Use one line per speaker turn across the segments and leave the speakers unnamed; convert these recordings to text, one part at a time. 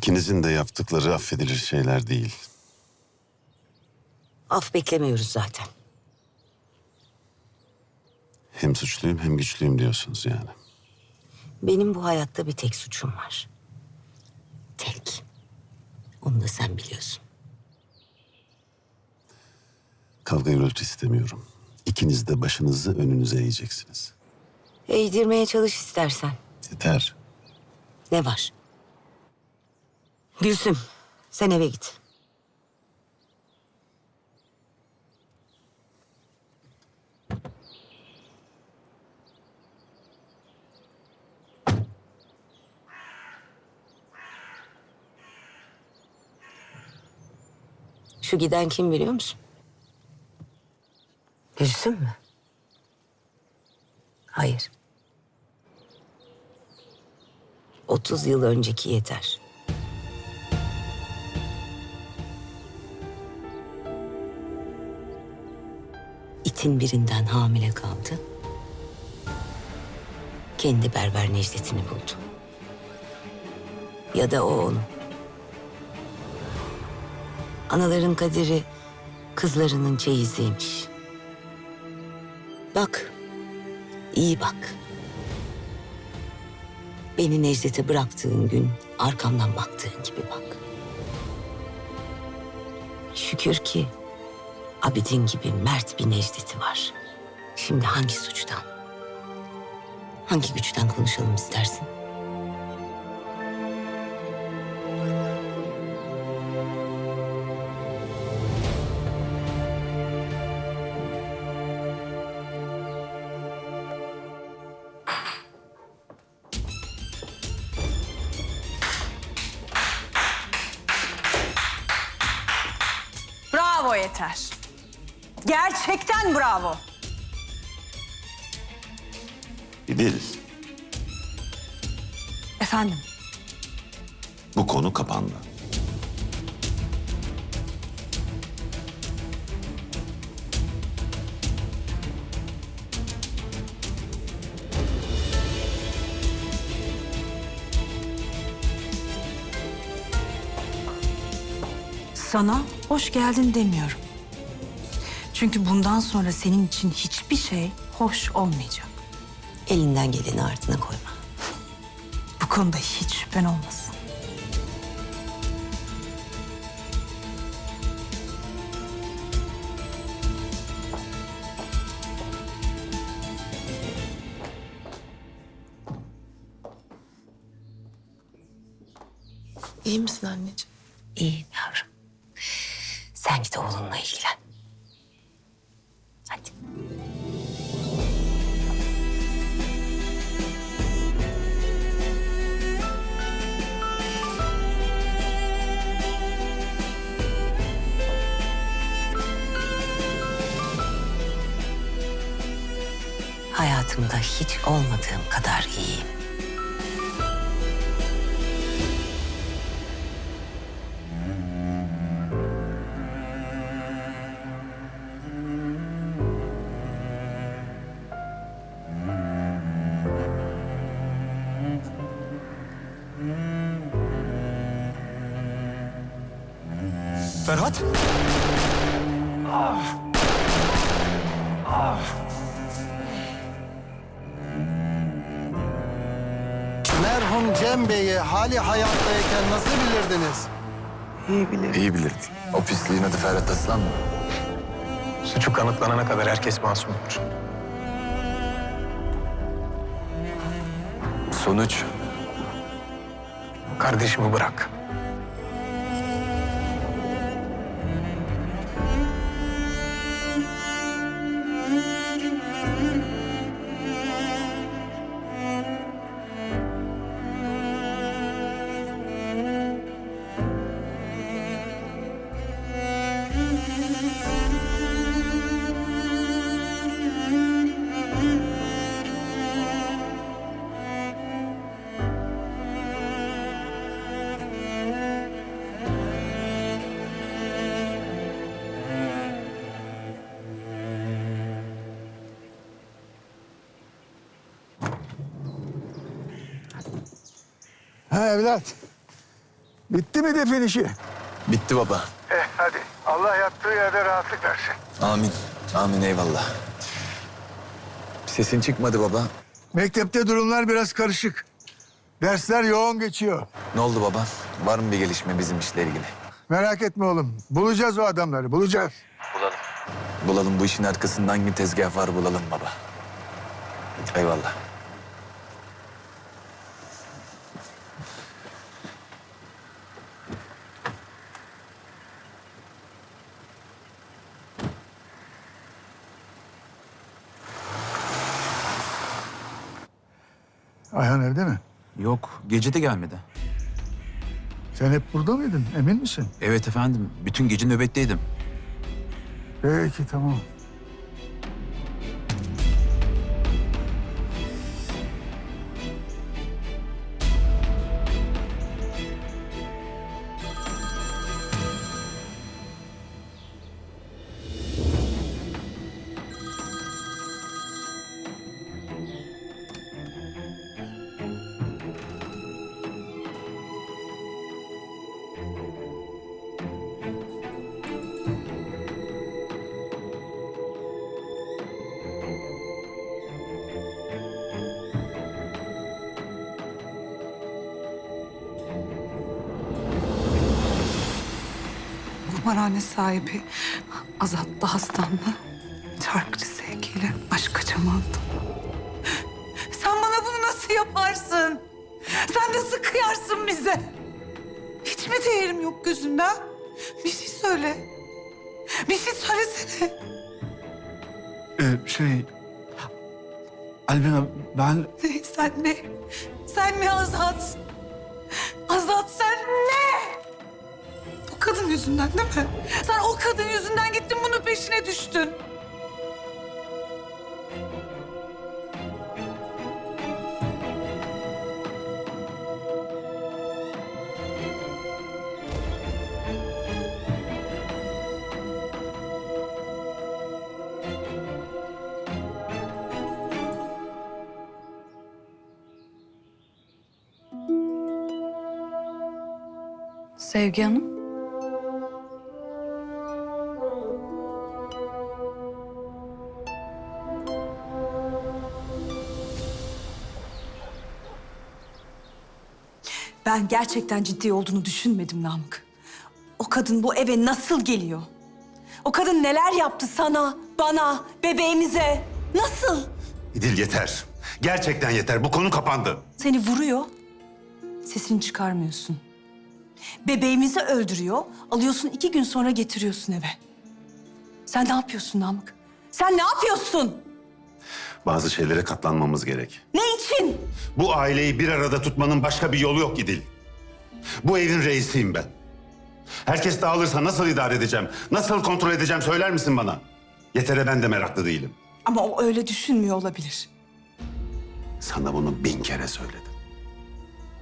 İkinizin de yaptıkları affedilir şeyler değil.
Af beklemiyoruz zaten.
Hem suçluyum hem güçlüyüm diyorsunuz yani.
Benim bu hayatta bir tek suçum var. Tek. Onu da sen biliyorsun.
Kavga gürültü istemiyorum. İkiniz de başınızı önünüze eğeceksiniz.
Eğdirmeye çalış istersen.
Yeter.
Ne var? Gülsüm, sen eve git. Şu giden kim biliyor musun? Gülsüm mü? Hayır. 30 yıl önceki yeter. İtin birinden hamile kaldı. Kendi berber Necdet'ini buldu. Ya da o onu. Anaların kaderi kızlarının çeyiziymiş. Bak, iyi bak. Beni Necdet'e bıraktığın gün arkamdan baktığın gibi bak. Şükür ki Abidin gibi mert bir Necdet'i var. Şimdi hangi suçtan? Hangi güçten konuşalım istersin?
Bravo yeter. Gerçekten bravo.
İdil,
Efendim,
bu konu kapandı.
sana hoş geldin demiyorum. Çünkü bundan sonra senin için hiçbir şey hoş olmayacak.
Elinden geleni ardına koyma.
Bu konuda hiç şüphen olmasın.
İyi misin anneciğim?
İyi yavrum. Sen git oğlunla ilgilen. Hayatımda hiç olmadığım kadar iyiyim.
Ferhat?
Merhum Cem Bey'i hali hayattayken nasıl bilirdiniz?
İyi bilirdik. O pisliğin adı Ferhat Aslan mı?
Suçu kanıtlanana kadar herkes masumdur.
Sonuç?
Kardeşimi bırak.
Ha evlat.
Bitti mi defin işi?
Bitti baba.
Eh hadi. Allah yattığı yerde rahatlık versin.
Amin. Amin eyvallah. Sesin çıkmadı baba.
Mektepte durumlar biraz karışık. Dersler yoğun geçiyor.
Ne oldu baba? Var mı bir gelişme bizim işle ilgili?
Merak etme oğlum. Bulacağız o adamları, bulacağız.
Bulalım bu işin arkasında hangi tezgah var bulalım baba. Eyvallah.
Ayhan evde mi?
Yok, gece de gelmedi.
Sen hep burada mıydın? Emin misin?
Evet efendim, bütün gece nöbetteydim.
Peki tamam.
Kumarhane sahibi Azat da hastanlı. Şarkıcı sevgiyle aşk kaçamandı. Sen bana bunu nasıl yaparsın? Sen nasıl kıyarsın bize? Hiç mi değerim yok gözünden? Bir şey söyle. Bir şey söylesene.
Ee, şey... Albina ben...
Ne, sen ne? Sen mi Azat? Azat sen ne? O kadın yüzünden değil mi? Sen o kadın yüzünden gittin bunun peşine düştün. Sevgi Hanım. Ben gerçekten ciddi olduğunu düşünmedim Namık. O kadın bu eve nasıl geliyor? O kadın neler yaptı sana, bana, bebeğimize? Nasıl?
İdil yeter. Gerçekten yeter. Bu konu kapandı.
Seni vuruyor, sesini çıkarmıyorsun. Bebeğimizi öldürüyor, alıyorsun iki gün sonra getiriyorsun eve. Sen ne yapıyorsun Namık? Sen ne yapıyorsun?
Bazı şeylere katlanmamız gerek.
Ne için?
Bu aileyi bir arada tutmanın başka bir yolu yok İdil. Bu evin reisiyim ben. Herkes dağılırsa nasıl idare edeceğim? Nasıl kontrol edeceğim söyler misin bana? Yeter'e ben de meraklı değilim.
Ama o öyle düşünmüyor olabilir.
Sana bunu bin kere söyledim.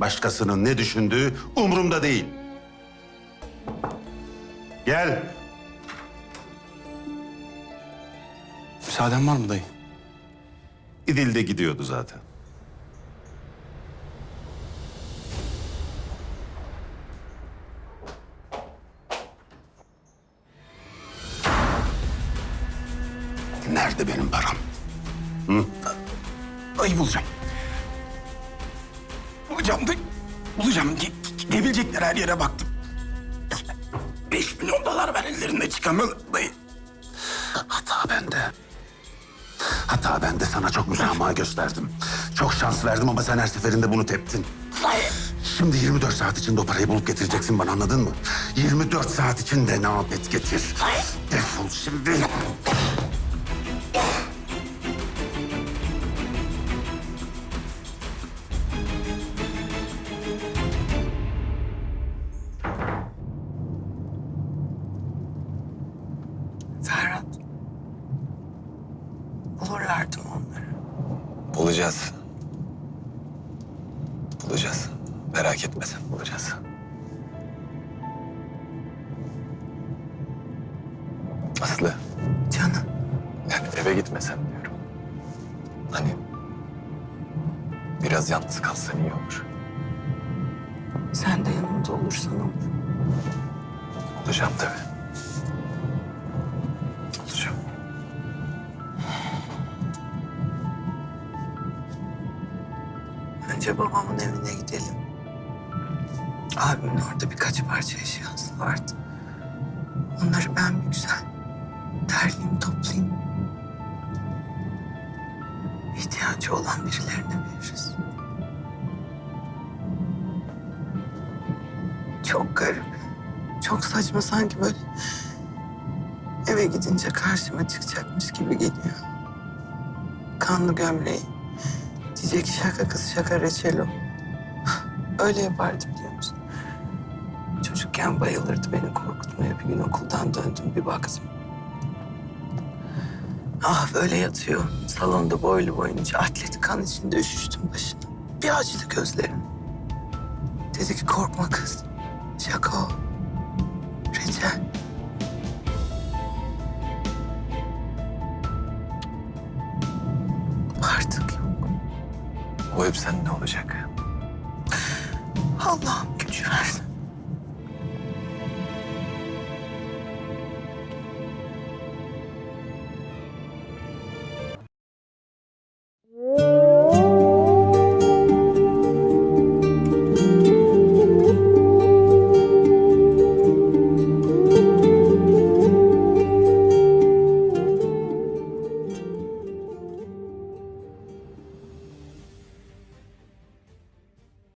Başkasının ne düşündüğü umurumda değil. Gel.
Müsaaden var mı dayı?
İdil de gidiyordu zaten. Nerede benim param?
Dayı bulacağım. Bulacağım. Bulacağım. Ge- ge- Gidebilecekler her yere baktım. Beş milyon dolar var ellerinde çıkamıyor dayı.
Hata bende sana çok müsamaha gösterdim. Çok şans verdim ama sen her seferinde bunu teptin. Şimdi 24 saat içinde o parayı bulup getireceksin bana anladın mı? 24 saat içinde ne yap et getir. Defol şimdi.
Bulacağız. Bulacağız. Merak etme sen bulacağız. Aslı
Canım.
yani eve gitmesen diyorum. Hani biraz yalnız kalsan iyi olur.
Sen de yanımda olursan olur.
Olacağım tabii.
Önce babamın evine gidelim. Abimin orada birkaç parça eşyası vardı. Onları ben bir güzel derleyeyim, toplayayım. İhtiyacı olan birilerine veririz. Çok garip. Çok saçma sanki böyle eve gidince karşıma çıkacakmış gibi geliyor. Kanlı gömleği. Diyecek şaka kız şaka reçelo. Öyle yapardı biliyor musun? Çocukken bayılırdı beni korkutmaya. Bir gün okuldan döndüm bir baktım. Ah böyle yatıyor. Salonda boylu boyunca atlet kan içinde üşüştüm başına. Bir açtı gözlerini. Dedi ki korkma kız. Şaka o. Recel.
Hep seninle olacak.
Allah'ım güç versin.